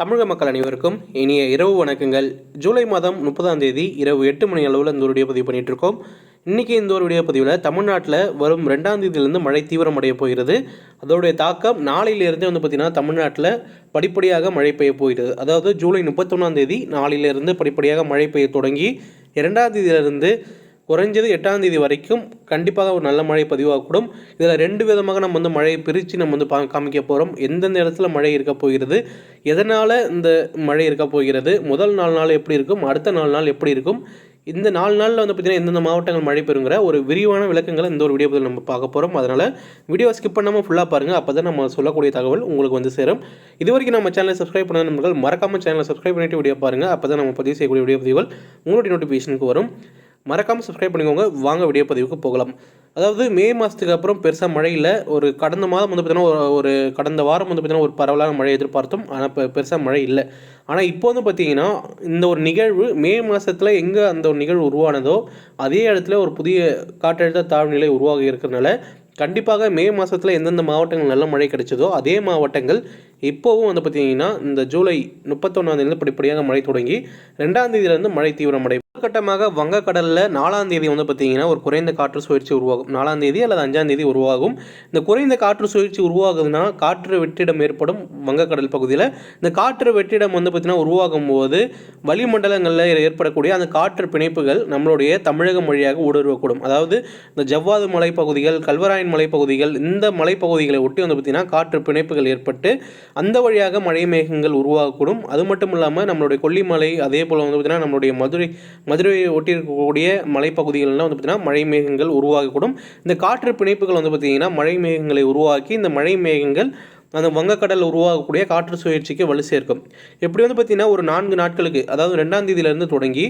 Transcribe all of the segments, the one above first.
தமிழக மக்கள் அனைவருக்கும் இனிய இரவு வணக்கங்கள். ஜூலை மாதம் முப்பதாம் தேதி இரவு எட்டு மணி அளவில் இந்த ஒரு வீடியோ பதிவு பண்ணிகிட்ருக்கோம் இருக்கோம். இன்றைக்கி இந்த ஒரு வீடியோ பதிவில் தமிழ்நாட்டில் வரும் ரெண்டாம் தேதியிலிருந்து மழை தீவிரமடைய போகிறது. அதோடைய தாக்கம் நாளையிலிருந்தே வந்து பார்த்திங்கன்னா தமிழ்நாட்டில் படிப்படியாக மழை பெய்ய போகிறது. அதாவது ஜூலை முப்பத்தொன்னாம் தேதி நாளிலிருந்து படிப்படியாக மழை பெய்ய தொடங்கி இரண்டாம் தேதியிலிருந்து குறைஞ்சது எட்டாம் தேதி வரைக்கும் கண்டிப்பாக ஒரு நல்ல மழை பதிவாகக்கூடும். இதில் ரெண்டு விதமாக நம்ம வந்து மழையை பிரித்து நம்ம வந்து பா காமிக்க போகிறோம் எந்தெந்த இடத்துல மழை இருக்க போகிறது எதனால் இந்த மழை இருக்க போகிறது முதல் நாலு நாள் எப்படி இருக்கும் அடுத்த நாலு நாள் எப்படி இருக்கும் இந்த நாலு நாளில் வந்து பார்த்திங்கன்னா எந்தெந்த மாவட்டங்கள் மழை பெறுங்கிற ஒரு விரிவான விளக்கங்களை இந்த ஒரு வீடியோ பதில் நம்ம பார்க்க போகிறோம் அதனால் வீடியோ ஸ்கிப் பண்ணாமல் ஃபுல்லாக பாருங்கள் அப்போ தான் நம்ம சொல்லக்கூடிய தகவல் உங்களுக்கு வந்து சேரும். இது வரைக்கும் நம்ம சேனலை சப்ஸ்கிரைப் பண்ண நண்பர்கள் மறக்காமல் சேனலை சப்ஸ்கிரைப் பண்ணிட்டு வீடியோ பாருங்கள் அப்போ தான் நம்ம பதிவு செய்யக்கூடிய வீடியோ பதிவுகள் உங்களுடைய நோட்டிஃபிகேஷனுக்கு வரும். மறக்காமல் சப்ஸ்கிரைப் பண்ணிக்கோங்க. வாங்க வீடியோ பதிவுக்கு போகலாம். அதாவது மே மாதத்துக்கு அப்புறம் பெருசாக மழை இல்லை ஒரு கடந்த மாதம் வந்து பார்த்திங்கன்னா ஒரு ஒரு கடந்த வாரம் வந்து பார்த்திங்கன்னா ஒரு பரவலான மழை எதிர்பார்த்தோம். ஆனால் இப்போ பெருசாக மழை இல்லை. ஆனால் இப்போ வந்து பார்த்திங்கன்னா இந்த ஒரு நிகழ்வு மே மாதத்தில் எங்கே அந்த ஒரு நிகழ்வு உருவானதோ அதே இடத்துல ஒரு புதிய காற்றழுத்த தாழ்நிலை உருவாகி இருக்கிறதுனால கண்டிப்பாக மே மாதத்தில் எந்தெந்த மாவட்டங்கள் நல்ல மழை கிடைச்சதோ அதே மாவட்டங்கள் இப்போவும் வந்து பார்த்திங்கன்னா இந்த ஜூலை முப்பத்தொன்னாம் படிப்படியாக மழை தொடங்கி ரெண்டாம் தேதியிலேருந்து மழை தீவிரமடை கட்டமாக வங்கக்கடலில் நாலாம் தேதி வந்து பார்த்திங்கன்னா ஒரு குறைந்த காற்று சுழற்சி உருவாகும். நாலாம் தேதி அல்லது அஞ்சாம் தேதி உருவாகும். இந்த குறைந்த காற்று சுழற்சி உருவாகுதுன்னா காற்று வெற்றிடம் ஏற்படும் வங்கக்கடல் பகுதியில். இந்த காற்று வெற்றிடம் வந்து பார்த்திங்கன்னா உருவாகும் போது வளிமண்டலங்களில் ஏற்படக்கூடிய அந்த காற்று பிணைப்புகள் நம்மளுடைய தமிழக மொழியாக ஊடுருவக்கூடும். அதாவது இந்த ஜவ்வாது மலைப்பகுதிகள் கல்வராயன் மலைப்பகுதிகள் இந்த மலைப்பகுதிகளை ஒட்டி வந்து பார்த்திங்கன்னா காற்று பிணைப்புகள் ஏற்பட்டு அந்த வழியாக மழை மேகங்கள் உருவாகக்கூடும். அது மட்டும் இல்லாமல் நம்மளுடைய கொல்லிமலை அதே போல் வந்து பார்த்திங்கன்னா நம்மளுடைய மதுரை மதுரையை ஒட்டி இருக்கக்கூடிய மலைப்பகுதிகள்லாம் வந்து பார்த்திங்கன்னா மழை மேகங்கள் உருவாகக்கூடும். இந்த காற்று பிணைப்புகள் வந்து பார்த்திங்கன்னா மழை மேகங்களை உருவாக்கி இந்த மழை மேகங்கள் அந்த வங்கக்கடல் உருவாகக்கூடிய காற்று சுழற்சிக்கு வலு சேர்க்கும். எப்படி வந்து பார்த்திங்கன்னா ஒரு நான்கு நாட்களுக்கு அதாவது ரெண்டாம் தேதியிலேருந்து தொடங்கி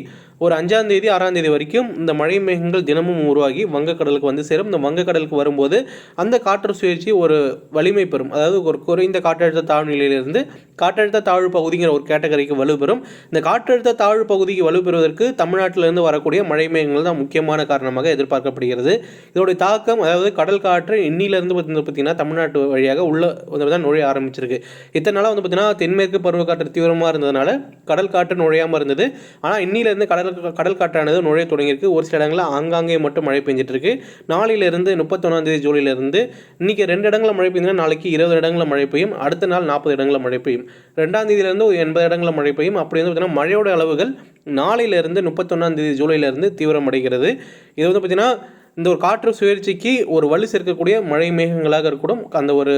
ஒரு அஞ்சாம் தேதி ஆறாம் தேதி வரைக்கும் இந்த மழை மேகங்கள் தினமும் உருவாகி வங்கக்கடலுக்கு வந்து சேரும். இந்த வங்கக்கடலுக்கு வரும்போது அந்த காற்று சுழற்சி ஒரு வலிமை பெறும். அதாவது ஒரு குறைந்த காற்றழுத்த தாழ்நிலையிலிருந்து காற்றழுத்த தாழ்வு பகுதிங்கிற ஒரு கேட்டகரிக்கு வலுப்பெறும் இந்த காற்றழுத்த தாழ்வு பகுதிக்கு வலுப்பெறுவதற்கு தமிழ்நாட்டிலிருந்து வரக்கூடிய மழை மேகங்கள் தான் முக்கியமான காரணமாக எதிர்பார்க்கப்படுகிறது. இதோடைய தாக்கம் அதாவது கடல் காற்று இன்னிலிருந்து பார்த்தீங்கன்னா தமிழ்நாட்டு வழியாக உள்ள தான் நுழைய ஆரம்பிச்சிருக்கு. இத்தனை நாளாக வந்து பார்த்திங்கன்னா தென்மேற்கு பருவக்காற்று தீவிரமாக இருந்ததுனால கடல் காற்று நுழையாமல் இருந்தது. ஆனால் இன்னிலிருந்து கடல் கடல் காற்றானது நுழைய தொடங்கியிருக்கு. ஒரு சில இடங்களில் ஆங்காங்கே மட்டும் மழை பெஞ்சிட்ருக்கு நாளையிலிருந்து முப்பத்தொன்னாம் தேதி ஜூலையிலிருந்து இன்னைக்கு ரெண்டு இடங்களில் மழை பெய்யுதுன்னா நாளைக்கு இருபது இடங்களில் மழை பெய்யும். அடுத்த நாள் நாற்பது இடங்களில் மழை பெய்யும். ரெண்டாந்தேதியிலேருந்து ஒரு எண்பது இடங்களில் மழை பெய்யும். அப்படி வந்து பார்த்திங்கன்னா மழையோட அளவுகள் நாளையிலிருந்து முப்பத்தொன்னாந்தேதி ஜூலையிலிருந்து தீவிரமடைகிறது. இது வந்து பார்த்திங்கன்னா இந்த ஒரு காற்று சுழற்சிக்கு ஒரு வலு சேர்க்கக்கூடிய மழை மேகங்களாக இருக்கக்கூடும் அந்த ஒரு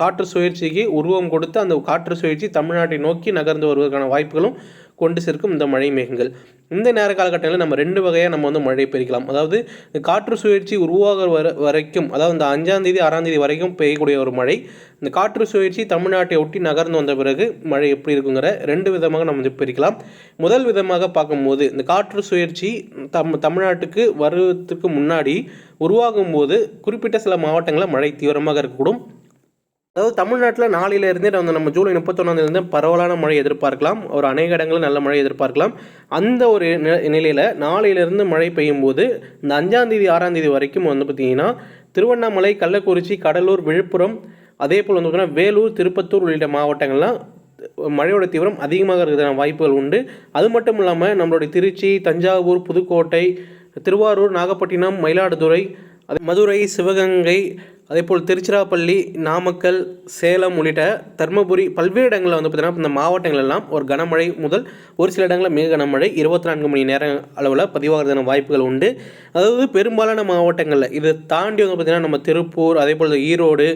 காற்று சுழற்சிக்கு உருவம் கொடுத்து அந்த காற்று சுழற்சி தமிழ்நாட்டை நோக்கி நகர்ந்து வருவதற்கான வாய்ப்புகளும் கொண்டு சேர்க்கும் இந்த மழை மேகங்கள். இந்த நேர காலகட்டங்களில் நம்ம ரெண்டு வகையாக நம்ம வந்து மழை பெய்யலாம் அதாவது காற்று சுழற்சி உருவாக வர வரைக்கும் அதாவது இந்த அஞ்சாம் தேதி ஆறாம் தேதி வரைக்கும் பெய்யக்கூடிய ஒரு மழை. இந்த காற்று சுழற்சி தமிழ்நாட்டை ஒட்டி நகர்ந்து வந்த பிறகு மழை எப்படி இருக்குங்கிற ரெண்டு விதமாக நம்ம வந்து பிரிக்கலாம். முதல் விதமாக பார்க்கும்போது இந்த காற்று சுழற்சி தம் தமிழ்நாட்டுக்கு வருவதற்கு முன்னாடி உருவாகும் போது குறிப்பிட்ட சில மாவட்டங்களில் மழை தீவிரமாக இருக்கக்கூடும். அதாவது தமிழ்நாட்டில் நாளையிலேருந்தே வந்து நம்ம ஜூலை முப்பத்தொன்னாந்தேலேருந்து பரவலான மழை எதிர்பார்க்கலாம். ஒரு அநேக இடங்களில் நல்ல மழை எதிர்பார்க்கலாம். அந்த ஒரு நிலையில் நாளையிலேருந்து மழை பெய்யும் போது இந்த அஞ்சாந்தேதி ஆறாந்தேதி வரைக்கும் வந்து பார்த்திங்கன்னா திருவண்ணாமலை கள்ளக்குறிச்சி கடலூர் விழுப்புரம் அதே போல் வந்து பார்த்திங்கன்னா வேலூர் திருப்பத்தூர் உள்ளிட்ட மாவட்டங்கள்லாம் மழையோட தீவிரம் அதிகமாக இருக்கிறதான வாய்ப்புகள் உண்டு. அது மட்டும் இல்லாமல் நம்மளுடைய திருச்சி தஞ்சாவூர் புதுக்கோட்டை திருவாரூர் நாகப்பட்டினம் மயிலாடுதுறை மதுரை சிவகங்கை அதேபோல் திருச்சிராப்பள்ளி நாமக்கல் சேலம் உள்ளிட்ட தருமபுரி பல்வேறு இடங்களில் வந்து பார்த்திங்கன்னா இந்த மாவட்டங்களெல்லாம் ஒரு கனமழை முதல் ஒரு சில இடங்களில் மிக கனமழை இருபத்தி நான்கு மணி நேரம் அளவில் பதிவாகிறதான வாய்ப்புகள் உண்டு. அதாவது பெரும்பாலான மாவட்டங்களில் இதை தாண்டி வந்து பார்த்திங்கன்னா நம்ம திருப்பூர் அதே போல் ஈரோடு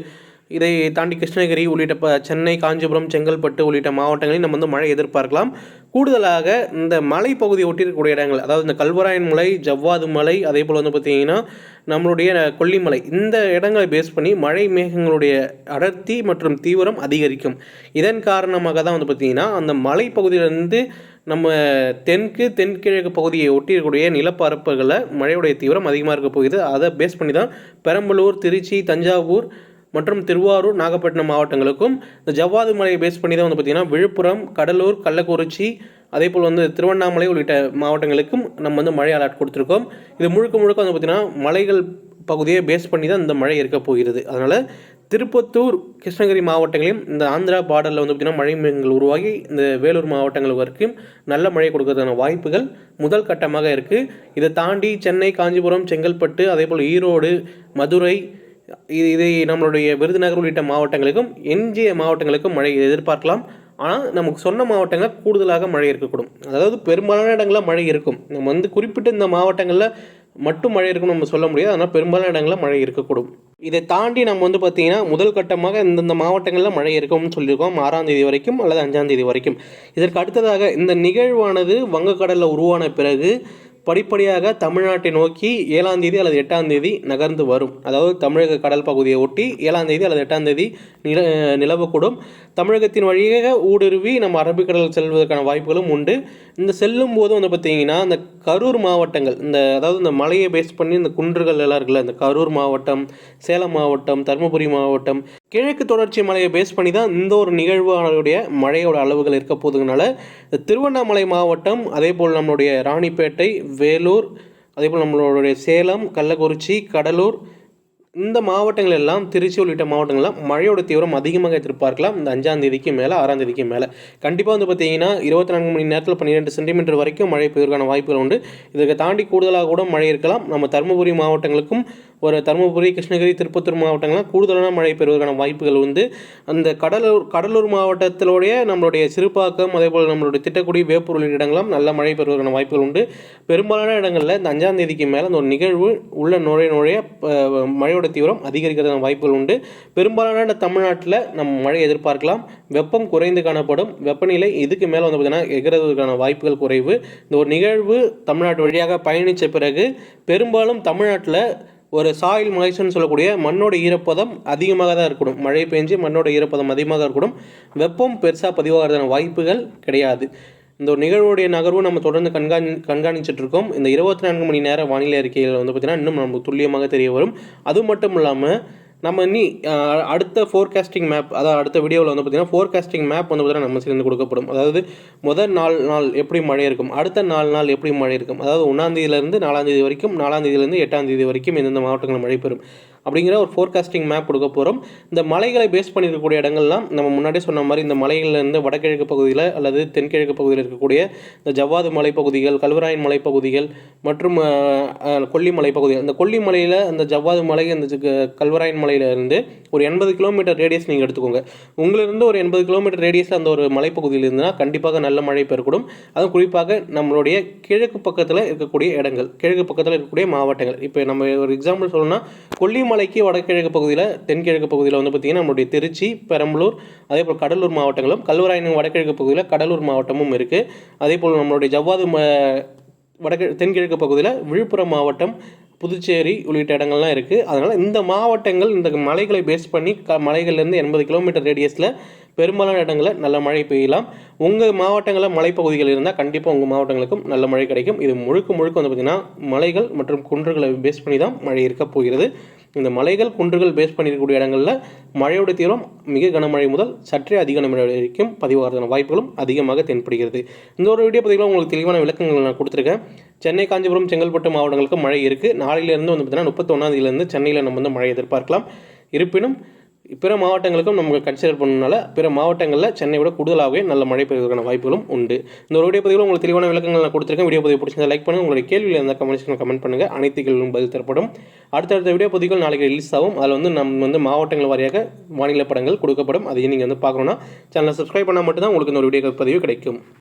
இதை தாண்டி கிருஷ்ணகிரி உள்ளிட்ட ப சென்னை காஞ்சிபுரம் செங்கல்பட்டு உள்ளிட்ட மாவட்டங்களில் நம்ம வந்து மழை எதிர்பார்க்கலாம். கூடுதலாக இந்த மலைப்பகுதியை ஒட்டியிருக்கக்கூடிய இடங்கள் அதாவது இந்த கல்வராயன் மலை ஜவ்வாது மலை அதே போல் வந்து பார்த்திங்கன்னா நம்மளுடைய கொல்லிமலை இந்த இடங்களை பேஸ் பண்ணி மழை மேகங்களுடைய அடர்த்தி மற்றும் தீவிரம் அதிகரிக்கும். இதன் காரணமாக தான் வந்து பார்த்திங்கன்னா அந்த மலைப்பகுதியிலேருந்து நம்ம தெற்கு தென்கிழக்கு பகுதியை ஒட்டியிருக்கக்கூடிய நிலப்பரப்புகளை நிலப்பரப்புகளில் மழையுடைய தீவிரம் அதிகமாக இருக்க போகுது. அதை பேஸ் பண்ணி தான் பெரம்பலூர் திருச்சி தஞ்சாவூர் மற்றும் திருவாரூர் நாகப்பட்டினம் மாவட்டங்களுக்கும் இந்த ஜவ்வாது மலையை பேஸ் பண்ணி தான் வந்து பார்த்திங்கன்னா விழுப்புரம் கடலூர் கள்ளக்குறிச்சி அதே போல் வந்து திருவண்ணாமலை உள்ளிட்ட மாவட்டங்களுக்கும் நம்ம வந்து மழை அலர்ட் கொடுத்துருக்கோம். இது முழுக்க முழுக்க வந்து பார்த்திங்கன்னா மலைகள் பகுதியை பேஸ் பண்ணி தான் இந்த மழை இருக்க போகிறது. அதனால் திருப்பத்தூர் கிருஷ்ணகிரி மாவட்டங்களையும் இந்த ஆந்திரா பார்டரில் வந்து பார்த்திங்கன்னா மழை மேகங்கள் உருவாகி இந்த வேலூர் மாவட்டங்கள் வரைக்கும் நல்ல மழை கொடுக்கறதுக்கான வாய்ப்புகள் முதல் கட்டமாக இருக்குது இதை தாண்டி சென்னை காஞ்சிபுரம் செங்கல்பட்டு அதேபோல் ஈரோடு மதுரை இது இதை நம்மளுடைய விருதுநகர் உள்ளிட்ட மாவட்டங்களுக்கும் எஞ்சிய மாவட்டங்களுக்கும் மழை எதிர்பார்க்கலாம். ஆனால் நமக்கு சொன்ன மாவட்டங்களில் கூடுதலாக மழை இருக்கக்கூடும். அதாவது பெரும்பாலான இடங்களில் மழை இருக்கும். நம்ம வந்து குறிப்பிட்ட இந்த மாவட்டங்களில் மட்டும் மழை இருக்கும்னு நம்ம சொல்ல முடியாது. ஆனால் பெரும்பாலான இடங்களில் மழை இருக்கக்கூடும். இதை தாண்டி நம்ம வந்து பார்த்திங்கன்னா முதல் கட்டமாக இந்தந்த மாவட்டங்களில் மழை இருக்கும்னு சொல்லியிருக்கோம். ஆறாம் தேதி வரைக்கும் அல்லது அஞ்சாம் தேதி வரைக்கும். இதற்கு அடுத்ததாக இந்த நிகழ்வானது வங்கக்கடலில் உருவான பிறகு படிப்படியாக தமிழ்நாட்டை நோக்கி ஏழாம் தேதி அல்லது எட்டாம் தேதி நகர்ந்து வரும். அதாவது தமிழக கடல் பகுதியை ஒட்டி ஏழாம் தேதி அல்லது எட்டாம் தேதி நில நிலவக்கூடும். தமிழகத்தின் வழியாக ஊடுருவி நம்ம அரபிக்கடல் செல்வதற்கான வாய்ப்புகளும் உண்டு. இந்த செல்லும் போது வந்து பார்த்திங்கன்னா இந்த கரூர் மாவட்டங்கள் இந்த அதாவது இந்த மலையை பேஸ் பண்ணி இந்த குன்றுகள் எல்லாம் இருக்குல்ல இந்த கரூர் மாவட்டம் சேலம் மாவட்டம் தருமபுரி மாவட்டம் கிழக்கு தொடர்ச்சி மலையை பேஸ் பண்ணி தான் இந்த ஒரு நிகழ்வானுடைய மழையோட அளவுகள் இருக்க போதுனால திருவண்ணாமலை மாவட்டம் அதே போல் நம்மளுடைய ராணிப்பேட்டை வேலூர் அதே போல் நம்மளுடைய சேலம் கள்ளக்குறிச்சி கடலூர் இந்த மாவட்டங்கள் எல்லாம் திருச்சி உள்ளிட்ட மாவட்டங்கள்லாம் மழையோட தீவிரம் அதிகமாக எதிர்பார்க்கலாம். இந்த அஞ்சாம் தேதிக்கு மேலே ஆறாம் தேதிக்கு மேலே. கண்டிப்பாக வந்து பார்த்தீங்கன்னா இருபத்தி நான்கு மணி நேரத்தில் பன்னிரெண்டு சென்டிமீட்டர் வரைக்கும் மழை பெய்வதற்கான வாய்ப்புகள் உண்டு. இதுக்கு தாண்டி கூடுதலாக கூட மழை இருக்கலாம். நம்ம தருமபுரி மாவட்டங்களுக்கும் ஒரு தருமபுரி கிருஷ்ணகிரி திருப்பத்தூர் மாவட்டங்கள்லாம் கூடுதலான மழை பெறுவதற்கான வாய்ப்புகள் வந்து அந்த கடலூர் கடலூர் மாவட்டத்திலுடைய நம்மளுடைய சிறுபாக்கம் அதே போல் நம்மளுடைய திட்டக்குடி வேப்பூர் உள்ளிட்ட இடங்களும் நல்ல மழை பெறுவதற்கான வாய்ப்புகள் உண்டு. பெரும்பாலான இடங்களில் இந்த அஞ்சாம் தேதிக்கு மேலே அந்த ஒரு நிகழ்வு உள்ள நுழைய நுழைய மழையோட தீவிரம் அதிகரிக்கிறதுக்கான வாய்ப்புகள் உண்டு. பெரும்பாலான தமிழ்நாட்டில் நம்ம மழை எதிர்பார்க்கலாம். வெப்பம் குறைந்து காணப்படும். வெப்பநிலை இதுக்கு மேலே வந்து பார்த்திங்கன்னா எகிறதுக்கான வாய்ப்புகள் குறைவு. இந்த ஒரு நிகழ்வு தமிழ்நாட்டு வழியாக பயணித்த பிறகு பெரும்பாலும் தமிழ்நாட்டில் ஒரு சாயில் மாய்ச்சர்னு சொல்லக்கூடிய மண்ணோட ஈரப்பதம் அதிகமாக தான் இருக்கணும். மழை பெஞ்சு மண்ணோட ஈரப்பதம் அதிகமாக இருக்கணும். வெப்பம் பெருசாக பதிவாகிறதான வாய்ப்புகள் கிடையாது. இந்த ஒரு நிகழ்வுடைய நகர்வும் நம்ம தொடர்ந்து கண்காணி கண்காணிச்சுட்டு இருக்கோம் இந்த இருபத்தி நான்கு மணி நேர வானிலை அறிக்கைகள் வந்து பார்த்திங்கன்னா இன்னும் நமக்கு துல்லியமாக தெரிய வரும். அது மட்டும் இல்லாமல் நம்ம இனி அடுத்த ஃபோர்காஸ்டிங் மேப் அதாவது அடுத்த வீடியோவில் வந்து பார்த்திங்கன்னா ஃபோர்காஸ்டிங் மேப் வந்து பார்த்திங்கன்னா நம்ம சேர்ந்து கொடுக்கப்படும். அதாவது முதல் நாலு நாள் எப்படி மழை இருக்கும்? அடுத்த நாலு நாள் எப்படி மழை இருக்கும்? அதாவது ஒன்றாந்தேதியிலேருந்து நாலாந்தேதி வரைக்கும் நாலாந்தேதியிலேருந்து எட்டாம் தேதி வரைக்கும் எந்தெந்த மாவட்டங்களில் மழை பெறும்? அப்படிங்கிற ஒரு ஃபோர்காஸ்டிங் மேப் கொடுக்க போகிறோம் இந்த மலைகளை பேஸ் பண்ணியிருக்கக்கூடிய இடங்கள்லாம் நம்ம முன்னாடியே சொன்ன மாதிரி இந்த மலையிலேருந்து வடகிழக்கு பகுதியில் அல்லது தென்கிழக்கு பகுதியில் இருக்கக்கூடிய இந்த ஜவ்வாது மலைப்பகுதிகள் கல்வராயன் மலைப்பகுதிகள் மற்றும் கொல்லிமலை பகுதிகள் இந்த கொல்லிமலையில் அந்த ஜவ்வாது மலை அந்த கல்வராயன் மலையிலேருந்து ஒரு எண்பது கிலோமீட்டர் ரேடியஸ் நீங்கள் எடுத்துக்கோங்க. உங்களிலிருந்து ஒரு எண்பது கிலோமீட்டர் ரேடியஸில் அந்த ஒரு மலைப்பகுதியில் இருந்ததுன்னா கண்டிப்பாக நல்ல மழை பெறக்கூடும் அதுவும் குறிப்பாக நம்மளுடைய கிழக்கு பக்கத்தில் இருக்கக்கூடிய இடங்கள் கிழக்கு பக்கத்தில் இருக்கக்கூடிய மாவட்டங்கள். இப்போ நம்ம ஒரு எக்ஸாம்பிள் சொல்லணும்னா கொல்லிமலை மலைக்கு வடகிழக்கு பகுதியில் தென்கிழக்கு பகுதியில் வந்து பார்த்திங்கன்னா நம்மளுடைய திருச்சி பெரம்பலூர் அதே போல் கடலூர் மாவட்டங்களும் கல்வராயனும் வடகிழக்கு பகுதியில் கடலூர் மாவட்டமும் இருக்குது அதே போல் நம்மளுடைய ஜவ்வாது ம வடக்கு தென்கிழக்கு பகுதியில் விழுப்புரம் மாவட்டம் புதுச்சேரி உள்ளிட்ட இடங்கள்லாம் இருக்குது அதனால் இந்த மாவட்டங்கள் இந்த மலைகளை பேஸ் பண்ணி க மலைகள்லேருந்து எண்பது கிலோமீட்டர் ரேடியஸில் பெரும்பாலான இடங்களில் நல்ல மழை பெய்யலாம். உங்கள் மாவட்டங்களில் மலைப்பகுதிகள் இருந்தால் கண்டிப்பாக உங்கள் மாவட்டங்களுக்கும் நல்ல மழை கிடைக்கும். இது முழுக்க முழுக்க வந்து பார்த்திங்கன்னா மலைகள் மற்றும் குன்றுகளை பேஸ் பண்ணி தான் மழை இருக்க போகிறது. இந்த மலைகள் குன்றுகள் பேஸ் பண்ணியிருக்கக்கூடிய இடங்களில் மழையோட தீவிரம் மிக கனமழை முதல் சற்றே அதிக கனமழை வரைக்கும் பதிவாகிறதான வாய்ப்புகளும் அதிகமாக தென்படுகிறது. இந்த ஒரு வீடியோ பதிவில் உங்களுக்கு தெளிவான விளக்கங்கள் நான் கொடுத்துருக்கேன். சென்னை காஞ்சிபுரம் செங்கல்பட்டு மாவட்டங்களுக்கு மழை இருக்குது நாளையிலேருந்து வந்து பார்த்திங்கன்னா முப்பத்தொன்னாந்தேதியிலேருந்து சென்னையில் நம்ம வந்து மழை எதிர்பார்க்கலாம். இருப்பினும் பிற மாவட்டங்களுக்கும் நம்ம கன்சிடர் பண்ணனால பிற மாவட்டங்களில் சென்னை விட கூடுதலாகவே நல்ல மழை பெய்வதற்கான வாய்ப்புகளும் உண்டு. இந்த ஒரு வீடியோ பதிவில் உங்களுக்கு தெளிவான விளக்கங்கள் நான் கொடுத்துருக்கேன். வீடியோ பதிவு பிடிச்சிருந்தா லைக் பண்ணுங்கள் உங்களுடைய கேள்வியில் இருந்தால் கமெண்ட்ஸ் கமெண்ட் பண்ணுங்கள் அனைத்து கேள்விகளும் பதில் தரப்படும். அடுத்தடுத்த வீடியோ பதிவுகள் நாளைக்கு ரிலீஸ் ஆகும். அதில் வந்து நம்ம வந்து மாவட்டங்கள் வாரியாக மாநில படங்கள் கொடுக்கப்படும். அதையும் நீங்கள் வந்து பார்க்கணுன்னா சேனலை சப்ஸ்கிரைப் பண்ணால் மட்டும்தான் உங்களுக்கு இந்த ஒரு வீடியோ பதிவு கிடைக்கும்.